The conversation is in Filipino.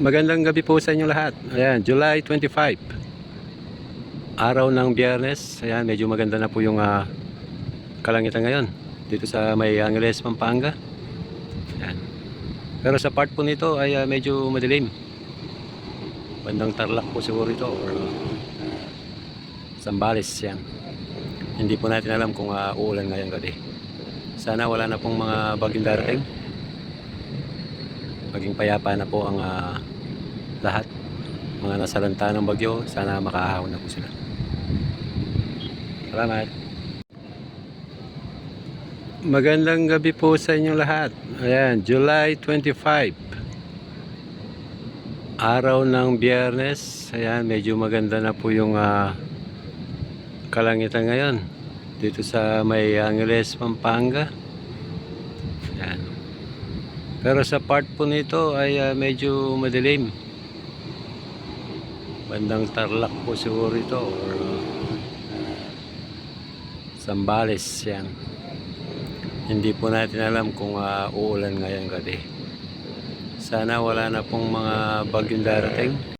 Magandang gabi po sa inyo lahat. Ayan, July 25. Araw ng biyernes. Ayan, medyo maganda na po yung ah, kalangitan ngayon. Dito sa May Angeles, Pampanga. Ayan. Pero sa part po nito ay ah, medyo madilim. Bandang Tarlac po siguro ito or Zambales yan. Hindi po natin alam kung ah, uulan ngayong gabi. Sana wala na pong mga bagyong darating maging payapa na po ang ah, lahat. Mga nasalanta ng bagyo sana makaahon na po sila. Salamat. Magandang gabi po sa inyo lahat. Ayan July 25 araw ng biyernes. Ayan medyo maganda na po yung ah, kalangitan ngayon dito sa May Angeles, Pampanga. Ayan pero sa part po nito ay ah, medyo madilim. Bandang Tarlac po siguro ito or Zambales yan. Hindi po natin alam kung ah, uulan ngayong gabi. Sana wala na pong mga bagyong darating.